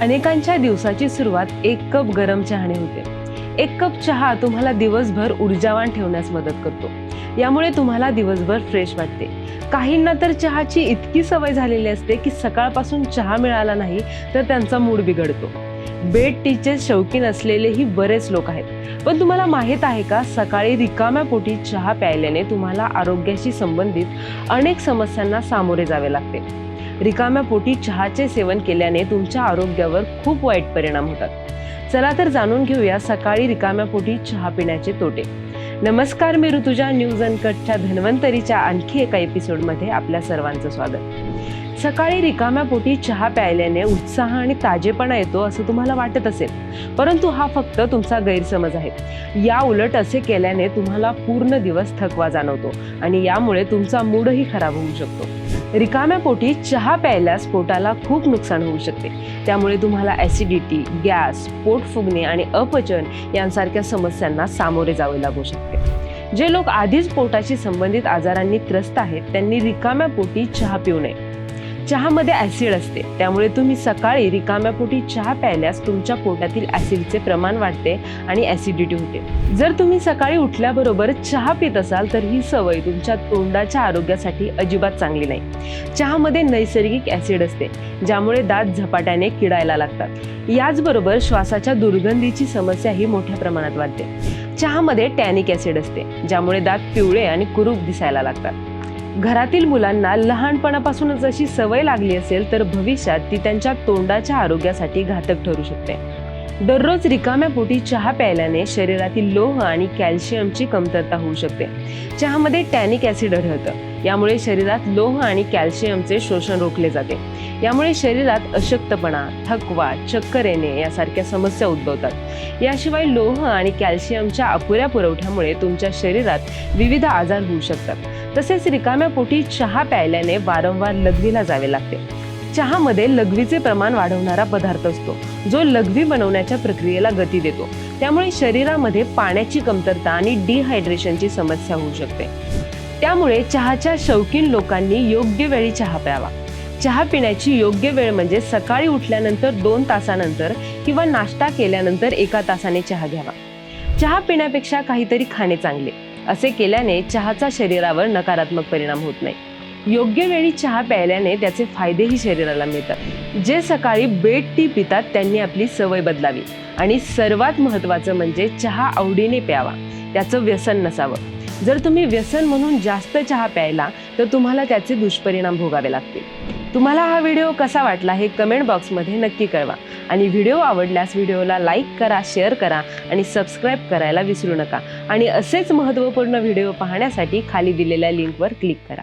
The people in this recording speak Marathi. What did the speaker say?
अनेकांच्या दिवसाची सुरुवात एक कप गरम चहाने होते. एक कप चहा तुम्हाला दिवसभर ऊर्जावान ठेवण्यास मदत करतो. यामुळे तुम्हाला दिवसभर फ्रेश वाटते. काहींना तर चहाची इतकी सवय झालेली असते की सकाळपासून चहा मिळाला नाही तर त्यांचा मूड बिघडतो. बेड टीचे शौकीन असलेलेही बरेच लोक आहेत. पण तुम्हाला माहीत आहे का सकाळी रिकाम्या पोटी चहा प्यायल्याने तुम्हाला आरोग्याशी संबंधित अनेक समस्यांना सामोरे जावे लागते. रिकाम्या पोटी चहाचे सेवन केल्याने तुमच्या आरोग्यावर खूप वाईट परिणाम होतात. चला तर जाणून घेऊया सकाळी रिकाम्या पोटी चहा पिण्याचे तोटे. नमस्कार मी ऋतुजा न्यूज अनकटच्या धन्वंतरीच्या आणखी एका एपिसोडमध्ये आपल्या सर्वांचं स्वागत. सकाळी रिकाम्या पोटी चहा प्यायल्याने उत्साह आणि ताजेपणा येतो असं तुम्हाला वाटत असेल. परंतु हा फक्त तुमचा गैरसमज आहे. या उलट असे केल्याने तुम्हाला पूर्ण दिवस थकवा जाणवतो आणि यामुळे तुमचा मूडही खराब होऊ शकतो. रिकाम्या पोटी चहा प्यायल्यास पोटाला खूप नुकसान होऊ शकते. त्यामुळे तुम्हाला ॲसिडिटी गॅस पोट फुगणे आणि अपचन यांसारख्या समस्यांना सामोरे जावे लागू शकते. जे लोक आधीच पोटाशी संबंधित आजारांनी त्रस्त आहेत त्यांनी रिकाम्या पोटी चहा पिऊ नये. चहामध्ये ॲसिड असते. त्यामुळे तुम्ही सकाळी रिकाम्या पोटी चहा प्यायल्यास तुमच्या पोटातील ॲसिडचे प्रमाण वाढते आणि ॲसिडिटी होते. जर तुम्ही सकाळी उठल्याबरोबर चहा पित असाल तर ही सवय तुमच्या तोंडाच्या आरोग्यासाठी अजिबात चांगली नाही. चहामध्ये नैसर्गिक ॲसिड असते ज्यामुळे दात झपाट्याने किडायला लागतात. याचबरोबर श्वासाच्या दुर्गंधीची समस्याही मोठ्या प्रमाणात वाढते. चहामध्ये टॅनिक ॲसिड असते ज्यामुळे दात पिवळे आणि कुरूप दिसायला लागतात. घरातील मुलांना लहानपणापासूनच अशी सवय लागली असेल तर भविष्यात ती त्यांच्या तोंडाच्या आरोग्यासाठी घातक ठरू शकते. दररोज रिकाम्या पोटी चहा प्यायल्याने शरीरातील लोह आणि कॅल्शियमची कमतरता होऊ शकते. चहामध्ये टॅनिक ॲसिड आढळतं. यामुळे शरीरात लोह आणि कॅल्शियमचे शोषण रोखले जाते. यामुळे शरीरात अशक्तपणा थकवा चक्कर येणे यासारख्या समस्या उद्भवतात. याशिवाय लोह आणि कॅल्शियमच्या अपुऱ्या पुरवठ्यामुळे तुमच्या शरीरात विविध आजार होऊ शकतात. तसेच रिकाम्या पोटी चहा प्यायल्याने वारंवार लघवीला जावे लागते. चहामध्ये लघवीचे प्रमाण वाढवणारा पदार्थ असतो जो लघवी बनवण्याच्या प्रक्रियेला गती देतो. त्यामुळे शरीरामध्ये पाण्याची कमतरता आणि डिहायड्रेशनची समस्या होऊ शकते. त्यामुळे चहाच्या शौकीन लोकांनी योग्य वेळी चहा प्यावा. चहा पिण्याची योग्य वेळ म्हणजे सकाळी उठल्यानंतर दोन तासानंतर किंवा नाश्ता केल्यानंतर एका तासाने चहा घ्यावा. चहा पिण्यापेक्षा काहीतरी खाणे चांगले. असे केल्याने चहाचा शरीरावर नकारात्मक परिणाम होत नाही. योग्य वेळी चहा प्यायल्याने त्याचे फायदेही शरीराला मिळतात. जे सकाळी बेड टी पितात त्यांनी आपली सवय बदलावी. आणि सर्वात महत्त्वाचं म्हणजे चहा आवडीने प्यावा. त्याचं व्यसन नसावं. जर तुम्ही व्यसन म्हणून जास्त चहा प्यायला तर तुम्हाला त्याचे दुष्परिणाम भोगावे लागतील. तुम्हाला हा व्हिडिओ कसा वाटला हे कमेंट बॉक्समध्ये नक्की कळवा. आणि व्हिडिओ आवडल्यास व्हिडिओला लाईक करा शेअर करा आणि सबस्क्राईब करायला विसरू नका. आणि असेच महत्त्वपूर्ण व्हिडिओ पाहण्यासाठी खाली दिलेल्या लिंकवर क्लिक करा.